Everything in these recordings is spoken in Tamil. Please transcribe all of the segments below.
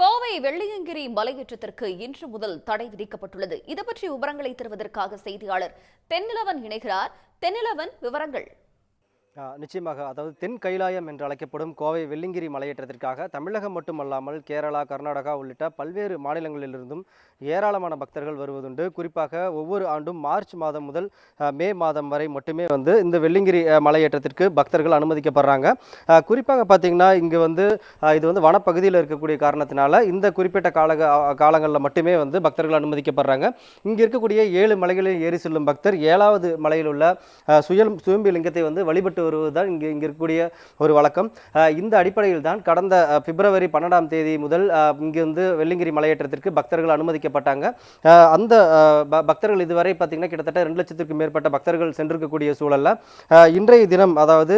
கோவை வெள்ளியங்கிரி மலையேற்றத்திற்கு இன்று முதல் தடை விதிக்கப்பட்டுள்ளது. இது பற்றி விவரங்களை தருவதற்காக செய்தியாளர் தென்னிலவன் இணைகிறார். தென்னிலவன் விவரங்கள். நிச்சயமாக. அதாவது தென் கைலாயம் என்று அழைக்கப்படும் கோவை வெள்ளிங்கிரி மலையேற்றத்திற்காக தமிழகம் மட்டுமல்லாமல் கேரளா கர்நாடகா உள்ளிட்ட பல்வேறு மாநிலங்களிலிருந்தும் ஏராளமான பக்தர்கள் வருவதுண்டு. குறிப்பாக ஒவ்வொரு ஆண்டும் மார்ச் மாதம் முதல் மே மாதம் வரை மட்டுமே வந்து இந்த வெள்ளிங்கிரி மலையேற்றத்திற்கு பக்தர்கள் அனுமதிக்கப்படுறாங்க. குறிப்பாக பார்த்தீங்கன்னா இங்கே வந்து இது வந்து வனப்பகுதியில் இருக்கக்கூடிய காரணத்தினால இந்த குறிப்பிட்ட கால காலங்களில் மட்டுமே வந்து பக்தர்கள் அனுமதிக்கப்படுறாங்க. இங்கே இருக்கக்கூடிய ஏழு மலைகளில் ஏறி செல்லும் பக்தர் ஏழாவது மலையில் உள்ள சுயல் சுயம்பு லிங்கத்தை வந்து வழிபட்டு வருவது தான் இங்கே இங்கே இருக்கக்கூடிய ஒரு வழக்கம். இந்த அடிப்படையில் தான் கடந்த பிப்ரவரி பன்னெண்டாம் தேதி முதல் அஹ், இங்கே வந்து வெள்ளிங்கிரி மலையேற்றத்திற்கு பக்தர்கள் அனுமதிக்கப்பட்டாங்க. அந்த பக்தர்கள் இதுவரை பார்த்தீங்கன்னா கிட்டத்தட்ட ரெண்டு லட்சத்திற்கும் மேற்பட்ட பக்தர்கள் சென்றிருக்கக்கூடிய சூழலில் இன்றைய தினம் அதாவது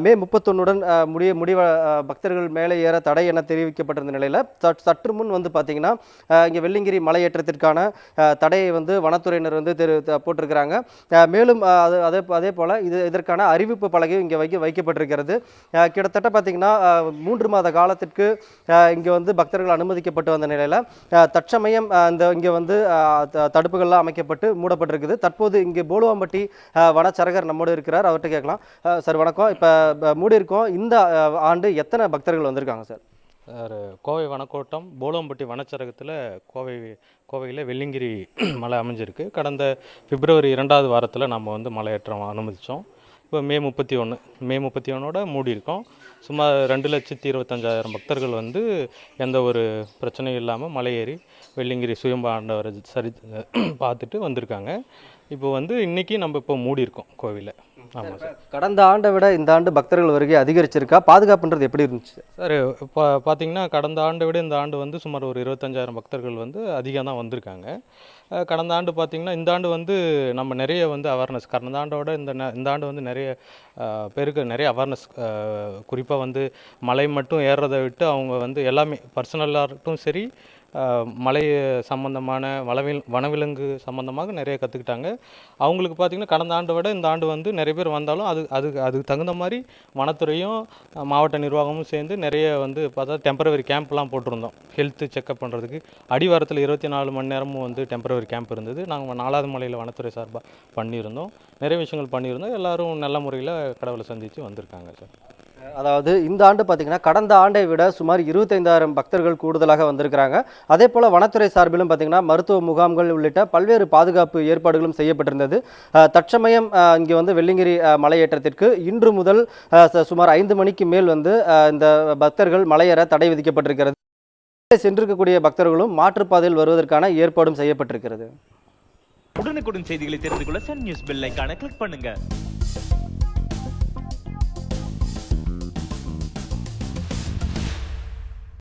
மே முப்பத்தொன்னுடன் முடிய முடிவ பக்தர்கள் மேலே ஏற தடை என தெரிவிக்கப்பட்டிருந்த நிலையில் சற்று முன் வந்து பார்த்தீங்கன்னா இங்கே வெள்ளிங்கிரி மலையேற்றத்திற்கான தடையை வந்து வனத்துறையினர் வந்து தெரு போட்டிருக்கிறாங்க. மேலும் அது அதே அதே போல் இது இதற்கான அறிவிப்பு பல பலகையும் இங்கே வைக்க வைக்கப்பட்டிருக்கிறது. கிட்டத்தட்ட பார்த்தீங்கன்னா மூன்று மாத காலத்திற்கு இங்கே வந்து பக்தர்கள் அனுமதிக்கப்பட்டு வந்த நிலையில் தற்சமயம் இந்த இங்கே வந்து த- தடுப்புகள்லாம் அமைக்கப்பட்டு மூடப்பட்டிருக்குது. தற்போது இங்கே போலுவாம்பட்டி வனச்சரகர் நம்மோடு இருக்கிறார். அவர்கிட்ட கேட்கலாம். சார் வணக்கம். இப்போ மூடி இருக்கோம். இந்த ஆண்டு எத்தனை பக்தர்கள் வந்திருக்காங்க சார்? சார் கோவை வனக்கோட்டம் போலம்பட்டி வனச்சரகத்தில் கோவை கோவையில் வெள்ளிங்கிரி மலை அமைஞ்சிருக்கு. கடந்த பிப்ரவரி இரண்டாவது வாரத்தில் நம்ம வந்து மலையேற்றம் அனுமதித்தோம் இப்போ மே முப்பத்தி ஒன்று மே முப்பத்தி ஒன்றோட மூடி இருக்கோம் சுமார் ரெண்டு லட்சத்தி இருபத்தஞ்சாயிரம் பக்தர்கள் வந்து எந்த ஒரு பிரச்சனையும் இல்லாமல் மலையேறி வெள்ளிங்கிரி சுயம்பு ஆண்டவரை சரி பார்த்துட்டு வந்திருக்காங்க. இப்போ வந்து இன்றைக்கி நம்ம இப்போ மூடி இருக்கோம் கோவிலை. கடந்த ஆண்டை விட இந்த ஆண்டு பக்தர்கள் வருகை அதிகரிச்சிருக்கா? பாதுகாப்புன்றது எப்படி இருந்துச்சு? சார் இப்போ பார்த்தீங்கன்னா கடந்த ஆண்டை விட இந்த ஆண்டு வந்து சுமார் ஒரு இருபத்தஞ்சாயிரம் பக்தர்கள் வந்து அதிகம் தான் வந்திருக்காங்க. கடந்த ஆண்டு பார்த்தீங்கன்னா இந்த ஆண்டு வந்து நம்ம நிறைய வந்து அவேர்னஸ் கடந்த ஆண்டோட இந்த இந்த ஆண்டு வந்து நிறைய பேருக்கு நிறைய அவேர்னஸ் குறிப்பாக வந்து மலை மட்டும் ஏறுறதை விட்டு அவங்க வந்து எல்லாமே பர்சனலாகட்டும் சரி அஹ், மலை சம்பந்தமான வனவில் வனவிலங்கு சம்பந்தமாக நிறைய கற்றுக்கிட்டாங்க அவங்களுக்கு பார்த்திங்கன்னா கடந்த ஆண்டை விட இந்த ஆண்டு வந்து நிறைய பேர் வந்தாலும் அது அது அதுக்கு தகுந்த மாதிரி வனத்துறையும் மாவட்ட நிர்வாகமும் சேர்ந்து நிறைய வந்து பார்த்தா டெம்பரவரி கேம்ப்லாம் போட்டிருந்தோம். ஹெல்த்து செக்கப் பண்ணுறதுக்கு அடிவாரத்தில் இருபத்தி நாலு மணி நேரமும் வந்து டெம்பரவரி கேம்ப் இருந்தது. நாங்கள் நாலாவது மலையில் வனத்துறை சார்பாக பண்ணியிருந்தோம். நிறைய விஷயங்கள் பண்ணியிருந்தோம். எல்லாரும் நல்ல முறையில் கடவுளை சந்தித்து வந்திருக்காங்க சார். அதாவது இந்த ஆண்டு பார்த்தீங்கன்னா கடந்த ஆண்டை விட சுமார் இருபத்தைந்தாயிரம் பக்தர்கள் கூடுதலாக வந்திருக்கிறாங்க. அதே போல் வனத்துறை சார்பிலும் பார்த்தீங்கன்னா மருத்துவ முகாம்கள் உள்ளிட்ட பல்வேறு பாதுகாப்பு ஏற்பாடுகளும் செய்யப்பட்டிருந்தது. தற்சமயம் இங்கே வந்து வெள்ளிங்கிரி மலையேற்றத்திற்கு இன்று முதல் சுமார் ஐந்து மணிக்கு மேல் வந்து இந்த பக்தர்கள் மலையேற தடை விதிக்கப்பட்டிருக்கிறது. சென்றிருக்கக்கூடிய பக்தர்களும் மாற்றுப்பாதையில் வருவதற்கான ஏற்பாடும் செய்யப்பட்டிருக்கிறது. உடனுக்குடன் செய்திகளை தெரிந்து கொள்ள சன் நியூஸ் பெல் கிளிக் பண்ணுங்க.